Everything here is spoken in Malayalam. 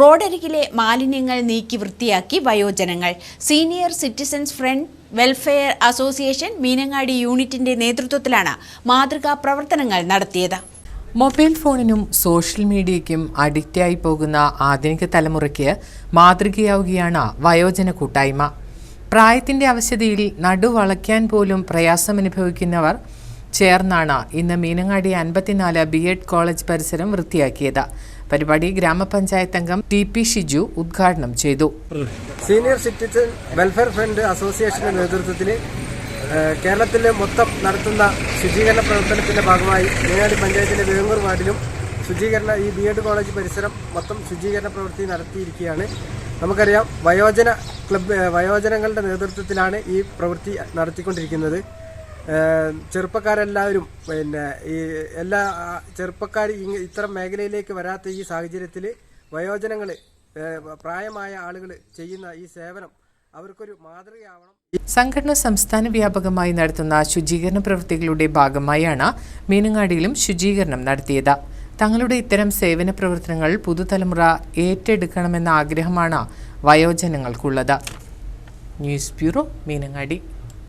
റോഡരികിലെ മാലിന്യങ്ങൾ നീക്കി വൃത്തിയാക്കി വയോജനങ്ങൾ. Senior citizens friend welfare association Meenangadi യൂണിറ്റിന്റെ നേതൃത്വത്തിലാണ് മാതൃകാ പ്രവർത്തനങ്ങൾ നടത്തിയത്. മൊബൈൽ ഫോണിനും സോഷ്യൽ മീഡിയയ്ക്കും അഡിക്റ്റായി പോകുന്ന ആധുനിക തലമുറയ്ക്ക് മാതൃകയാവുകയാണ് വയോജന കൂട്ടായ്മ. പ്രായത്തിന്റെ അവശതയിൽ നടുവളയ്ക്കാൻ പോലും പ്രയാസമനുഭവിക്കുന്നവർ ചേർന്നാണ് ഇന്ന് മീനങ്ങാടി അൻപത്തിനാല് ബി എഡ് കോളേജ് പരിസരം വൃത്തിയാക്കിയത്. പരിപാടി ഗ്രാമപഞ്ചായത്ത് അംഗം ടി പി ഷിജു ഉദ്ഘാടനം ചെയ്തു. സീനിയർ സിറ്റിസൺ വെൽഫെയർ ഫ്രണ്ട് അസോസിയേഷന്റെ നേതൃത്വത്തിൽ കേരളത്തിൽ മൊത്തം നടത്തുന്ന ശുചീകരണ പ്രവർത്തനത്തിന്റെ ഭാഗമായി മീനാടി പഞ്ചായത്തിലെ വേങ്ങൂർ വാർഡിലും ശുചീകരണ ഈ ബി എഡ് കോളേജ് പരിസരം മൊത്തം ശുചീകരണ പ്രവൃത്തി നടത്തിയിരിക്കുകയാണ്. നമുക്കറിയാം വയോജന ക്ലബ് വയോജനങ്ങളുടെ നേതൃത്വത്തിലാണ് ഈ പ്രവൃത്തി നടത്തിക്കൊണ്ടിരിക്കുന്നത്. ചെറുപ്പക്കാരെല്ലാവരും പിന്നെ ഈ എല്ലാ ചെറുപ്പക്കാർ ഇത്തരം മേഖലയിലേക്ക് വരാത്ത ഈ സാഹചര്യത്തിൽ വയോജനങ്ങൾ പ്രായമായ ആളുകൾ ചെയ്യുന്ന ഈ സേവനം അവർക്കൊരു മാതൃകയാവണം. സംഘടന സംസ്ഥാന വ്യാപകമായി നടത്തുന്ന ശുചീകരണ പ്രവൃത്തികളുടെ ഭാഗമായാണ് മീനങ്ങാടിയിലും ശുചീകരണം നടത്തിയത്. തങ്ങളുടെ ഇത്തരം സേവന പ്രവർത്തനങ്ങൾ പുതുതലമുറ ഏറ്റെടുക്കണമെന്ന ആഗ്രഹമാണ് വയോജനങ്ങൾക്കുള്ളത്. News bureau Meenangadi.